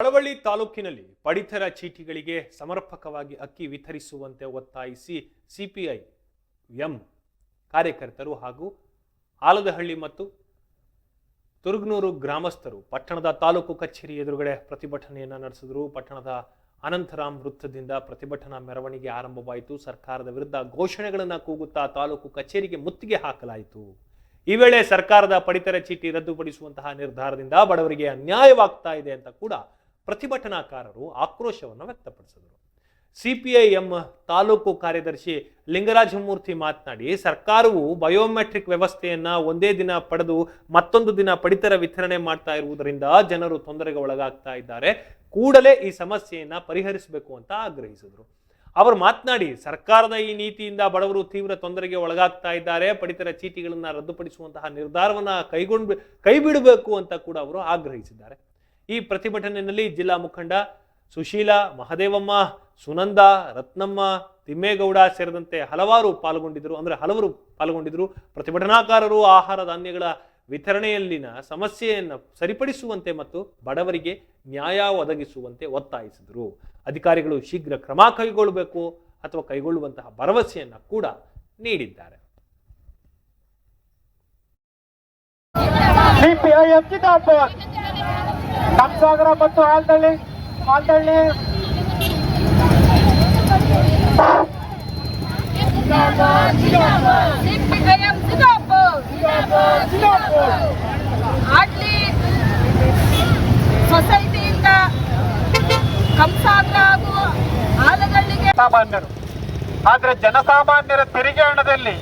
ಕಳವಳ್ಳಿ ತಾಲೂಕಿನಲ್ಲಿ ಪಡಿತರ ಚೀಟಿಗಳಿಗೆ ಸಮರ್ಪಕವಾಗಿ ಅಕ್ಕಿ ವಿತರಿಸುವಂತೆ ಒತ್ತಾಯಿಸಿ ಸಿಪಿಐ, ಎಂ ಕಾರ್ಯಕರ್ತರು ಹಾಗೂ ಆಲದಹಳ್ಳಿ ಮತ್ತು ತುರುಗ್ನೂರು ಗ್ರಾಮಸ್ಥರು ಪಟ್ಟಣದ ತಾಲೂಕು ಕಚೇರಿ ಎದುರುಗಡೆ ಪ್ರತಿಭಟನೆಯನ್ನು ನಡೆಸಿದರು. ಪಟ್ಟಣದ ಅನಂತರಾಮ್ ವೃತ್ತದಿಂದ ಪ್ರತಿಭಟನಾ ಮೆರವಣಿಗೆ ಆರಂಭವಾಯಿತು. ಸರ್ಕಾರದ ವಿರುದ್ಧ ಘೋಷಣೆಗಳನ್ನು ಕೂಗುತ್ತಾ ತಾಲೂಕು ಕಚೇರಿಗೆ ಮುತ್ತಿಗೆ ಹಾಕಲಾಯಿತು. ಈ ವೇಳೆ ಸರ್ಕಾರದ ಪಡಿತರ ಚೀಟಿ ರದ್ದುಪಡಿಸುವಂತಹ ನಿರ್ಧಾರದಿಂದ ಬಡವರಿಗೆ ಅನ್ಯಾಯವಾಗ್ತಾ ಇದೆ ಅಂತ ಕೂಡ ಪ್ರತಿಭಟನಾಕಾರರು ಆಕ್ರೋಶವನ್ನು ವ್ಯಕ್ತಪಡಿಸಿದರು. ಸಿಪಿಐಎಂ ತಾಲೂಕು ಕಾರ್ಯದರ್ಶಿ ಲಿಂಗರಾಜಮೂರ್ತಿ ಮಾತನಾಡಿ, ಸರ್ಕಾರವು ಬಯೋಮೆಟ್ರಿಕ್ ವ್ಯವಸ್ಥೆಯನ್ನ ಒಂದೇ ದಿನ ಪಡೆದು ಮತ್ತೊಂದು ದಿನ ಪಡಿತರ ವಿತರಣೆ ಮಾಡ್ತಾ ಇರುವುದರಿಂದ ಜನರು ತೊಂದರೆಗೆ ಒಳಗಾಗ್ತಾ ಇದ್ದಾರೆ. ಕೂಡಲೇ ಈ ಸಮಸ್ಯೆಯನ್ನ ಪರಿಹರಿಸಬೇಕು ಅಂತ ಆಗ್ರಹಿಸಿದರು. ಅವರು ಮಾತನಾಡಿ, ಸರ್ಕಾರದ ಈ ನೀತಿಯಿಂದ ಬಡವರು ತೀವ್ರ ತೊಂದರೆಗೆ ಒಳಗಾಗ್ತಾ ಇದ್ದಾರೆ. ಪಡಿತರ ಚೀಟಿಗಳನ್ನು ರದ್ದುಪಡಿಸುವಂತಹ ನಿರ್ಧಾರವನ್ನು ಕೈಗೊಂಡು, ಕೈಬಿಡಬೇಕು ಅಂತ ಕೂಡ ಅವರು ಆಗ್ರಹಿಸಿದ್ದಾರೆ. ಈ ಪ್ರತಿಭಟನೆಯಲ್ಲಿ ಜಿಲ್ಲಾ ಮುಖಂಡ ಸುಶೀಲ ಮಹದೇವಮ್ಮ, ಸುನಂದ, ರತ್ನಮ್ಮ, ತಿಮ್ಮೇಗೌಡ ಸೇರಿದಂತೆ ಹಲವಾರು ಪಾಲ್ಗೊಂಡಿದ್ದರು. ಅಂದ್ರೆ ಹಲವರು ಪಾಲ್ಗೊಂಡಿದ್ದರು. ಪ್ರತಿಭಟನಾಕಾರರು ಆಹಾರ ಧಾನ್ಯಗಳ ವಿತರಣೆಯಲ್ಲಿನ ಸಮಸ್ಯೆಯನ್ನು ಸರಿಪಡಿಸುವಂತೆ ಮತ್ತು ಬಡವರಿಗೆ ನ್ಯಾಯ ಒದಗಿಸುವಂತೆ ಒತ್ತಾಯಿಸಿದರು. ಅಧಿಕಾರಿಗಳು ಶೀಘ್ರ ಕ್ರಮ ಕೈಗೊಳ್ಳಬೇಕು ಅಥವಾ ಕೈಗೊಳ್ಳುವಂತಹ ಭರವಸೆಯನ್ನು ಕೂಡ ನೀಡಿದ್ದಾರೆ. ಕಂಸಾಗರ ಮತ್ತು ಆಲ್ದಳ್ಳಿ ಆಲ್ದಳ್ಳಿ ಆಡ್ಲಿ ಸೊಸೈಟಿಯಿಂದ ಕಂಸಾಗ್ರ ಹಾಗೂ ಆಲಗಳ್ಳಿಗೆ ಸಾಮಾನ್ಯರು. ಆದ್ರೆ ಜನಸಾಮಾನ್ಯರ ತೆರಿಗೆ ಹಣದಲ್ಲಿ